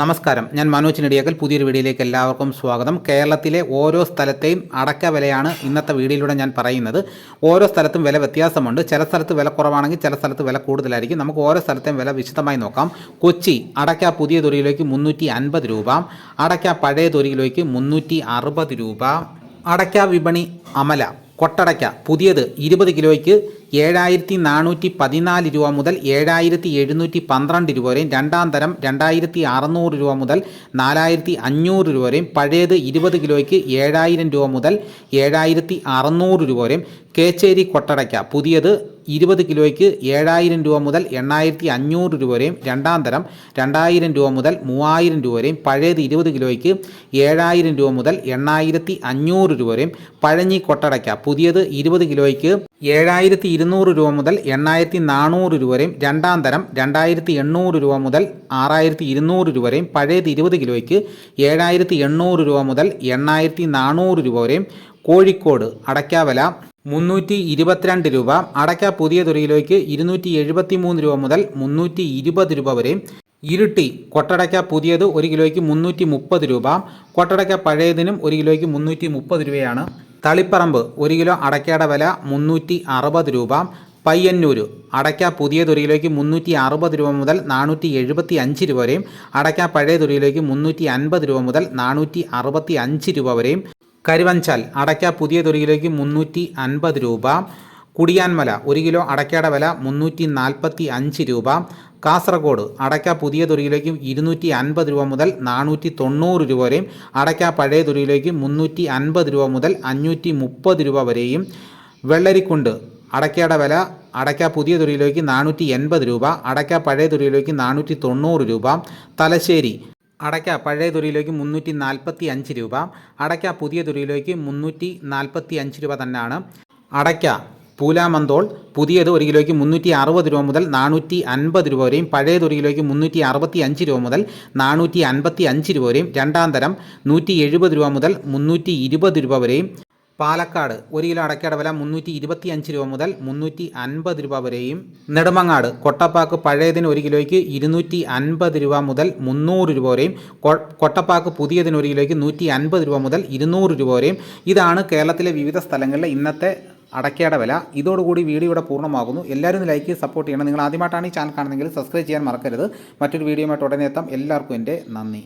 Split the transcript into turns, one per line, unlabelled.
നമസ്കാരം. ഞാൻ മനോജ് നെടിയക്കൽ. പുതിയൊരു വീഡിയോയിലേക്ക് എല്ലാവർക്കും സ്വാഗതം. കേരളത്തിലെ ഓരോ സ്ഥലത്തെയും അടക്ക വിലയാണ് ഇന്നത്തെ വീഡിയോയിലൂടെ ഞാൻ പറയുന്നത്. ഓരോ സ്ഥലത്തും വില വ്യത്യാസമുണ്ട്. ചില സ്ഥലത്ത് വില കുറവാണെങ്കിൽ ചില സ്ഥലത്ത് വില കൂടുതലായിരിക്കും. നമുക്ക് ഓരോ സ്ഥലത്തെയും വില വിശദമായി നോക്കാം. കൊച്ചി അടയ്ക്ക പുതിയ തൊരിയിലേക്ക് മുന്നൂറ്റി അൻപത് രൂപ. അടയ്ക്ക പഴയ തൊരിയിലേക്ക് മുന്നൂറ്റി അറുപത് രൂപ. അടയ്ക്ക വിപണി അമല. കൊട്ടടയ്ക്ക പുതിയത് ഇരുപത് കിലോയ്ക്ക് ഏഴായിരത്തി നാനൂറ്റി പതിനാല് രൂപ മുതൽ ഏഴായിരത്തി എഴുന്നൂറ്റി പന്ത്രണ്ട് രൂപ വരെയും രണ്ടാം തരം രണ്ടായിരത്തി അറുന്നൂറ് രൂപ മുതൽ നാലായിരത്തി അഞ്ഞൂറ് രൂപ വരെയും പഴയത് ഇരുപത് കിലോയ്ക്ക് ഏഴായിരം രൂപ മുതൽ ഏഴായിരത്തി അറുന്നൂറ് രൂപ വരെയും കേച്ചേരി കൊട്ടടയ്ക്ക. പുതിയത് ഇരുപത് കിലോയ്ക്ക് ഏഴായിരം രൂപ മുതൽ എണ്ണായിരത്തി അഞ്ഞൂറ് രൂപ വരെയും രണ്ടാം തരം രണ്ടായിരം രൂപ മുതൽ മൂവായിരം രൂപ വരെയും പഴയത് ഇരുപത് കിലോയ്ക്ക് ഏഴായിരം രൂപ മുതൽ എണ്ണായിരത്തി അഞ്ഞൂറ് രൂപ വരെയും പഴഞ്ഞി കൊട്ടടയ്ക്ക. പുതിയത് ഇരുപത് കിലോയ്ക്ക് ഏഴായിരത്തി ഇരുന്നൂറ് രൂപ മുതൽ എണ്ണായിരത്തി നാനൂറ് രൂപ വരെയും രണ്ടാം തരം രണ്ടായിരത്തി എണ്ണൂറ് രൂപ മുതൽ ആറായിരത്തി ഇരുന്നൂറ് രൂപ വരെയും പഴയത് ഇരുപത് കിലോയ്ക്ക് ഏഴായിരത്തി എണ്ണൂറ് രൂപ മുതൽ എണ്ണായിരത്തി നാനൂറ് രൂപ വരെയും കോഴിക്കോട് അടയ്ക്കാവില മുന്നൂറ്റി ഇരുപത്തിരണ്ട് രൂപ അടയ്ക്ക പുതിയ തുറയിലേക്ക് ഇരുന്നൂറ്റി എഴുപത്തി മൂന്ന് രൂപ മുതൽ മുന്നൂറ്റി ഇരുപത് രൂപ വരെ. ഇരുട്ടി കൊട്ടടയ്ക്ക പുതിയത് ഒരു കിലോയ്ക്ക് മുന്നൂറ്റി മുപ്പത് രൂപ കൊട്ടടയ്ക്ക പഴയതിനും ഒരു കിലോയ്ക്ക് മുന്നൂറ്റി മുപ്പത് രൂപയാണ്. തളിപ്പറമ്പ് ഒരു കിലോ അടയ്ക്കയുടെ വില മുന്നൂറ്റി അറുപത് രൂപ. പയ്യന്നൂർ അടയ്ക്ക പുതിയ തുറയിലേക്ക് മുന്നൂറ്റി അറുപത് രൂപ മുതൽ നാനൂറ്റി എഴുപത്തി അഞ്ച് രൂപ വരെയും അടയ്ക്ക പഴയ തുറയിലേക്ക് മുന്നൂറ്റി അൻപത് രൂപ മുതൽ നാനൂറ്റി അറുപത്തി അഞ്ച് രൂപ വരെയും കരുവഞ്ചാൽ അടയ്ക്ക പുതിയ തുരിയിലേക്ക് മുന്നൂറ്റി അൻപത് രൂപ. കുടിയാൻമല ഒരു കിലോ അടയ്ക്കയുടെ വില മുന്നൂറ്റി നാൽപ്പത്തി അഞ്ച് രൂപ. കാസർഗോഡ് അടയ്ക്ക പുതിയ തുരിയിലേക്ക് ഇരുന്നൂറ്റി അൻപത് രൂപ മുതൽ നാനൂറ്റി തൊണ്ണൂറ് രൂപ വരെയും അടയ്ക്ക പഴയ തുരിയിലേക്ക് മുന്നൂറ്റി അൻപത് രൂപ മുതൽ അഞ്ഞൂറ്റി മുപ്പത് രൂപ വരെയും. വെള്ളരിക്കുണ്ട് അടയ്ക്കയുടെ വില അടയ്ക്ക പുതിയ തുരിയിലേക്ക് നാനൂറ്റി എൺപത് രൂപ അടയ്ക്ക പഴയ തുരിയിലേക്ക് നാനൂറ്റി തൊണ്ണൂറ് രൂപ. തലശ്ശേരി അടയ്ക്ക പഴയ തുരിയിലേക്ക് മുന്നൂറ്റി നാൽപ്പത്തി അഞ്ച് രൂപ അടയ്ക്ക പുതിയ തുരിയിലേക്ക് മുന്നൂറ്റി നാൽപ്പത്തി അഞ്ച് രൂപ തന്നെയാണ്. അടയ്ക്ക പൂലാമന്തോൾ പുതിയത് ഒരു കിലോയ്ക്ക് മുന്നൂറ്റി അറുപത് രൂപ മുതൽ നാനൂറ്റി അൻപത് രൂപ വരെയും പഴയത് ഒരു കിലോയ്ക്ക് മുന്നൂറ്റി അറുപത്തി അഞ്ച് രൂപ മുതൽ നാനൂറ്റി അൻപത്തി അഞ്ച് രൂപ വരെയും രണ്ടാം തരം നൂറ്റി എഴുപത് രൂപ മുതൽ മുന്നൂറ്റി ഇരുപത് രൂപ വരെയും പാലക്കാട് ഒരു കിലോ അടയ്ക്കയുടെ വില മുന്നൂറ്റി ഇരുപത്തി അഞ്ച് രൂപ മുതൽ മുന്നൂറ്റി അൻപത് രൂപ വരെയും നെടുമങ്ങാട് കൊട്ടപ്പാക്ക് പഴയതിന് ഒരു കിലോയ്ക്ക് ഇരുന്നൂറ്റി അൻപത് രൂപ മുതൽ മുന്നൂറ് രൂപ വരെയും കൊട്ടപ്പാക്ക് പുതിയതിന് ഒരു കിലോയ്ക്ക് നൂറ്റി അൻപത് രൂപ മുതൽ ഇരുന്നൂറ് രൂപ വരെയും. ഇതാണ് കേരളത്തിലെ വിവിധ സ്ഥലങ്ങളിലെ ഇന്നത്തെ അടയ്ക്കയുടെ വില. ഇതോടുകൂടി വീഡിയോ ഇവിടെ പൂർണമാകുന്നു. എല്ലാവരും ലൈക്ക് സപ്പോർട്ട് ചെയ്യണം. നിങ്ങൾ ആദ്യമായിട്ടാണ് ഈ ചാനൽ കാണുന്നതെങ്കിൽ സബ്സ്ക്രൈബ് ചെയ്യാൻ മറക്കരുത്. മറ്റൊരു വീഡിയോയുമായിട്ട് ഉടനെ എത്താം. എല്ലാവർക്കും എന്റെ നന്ദി.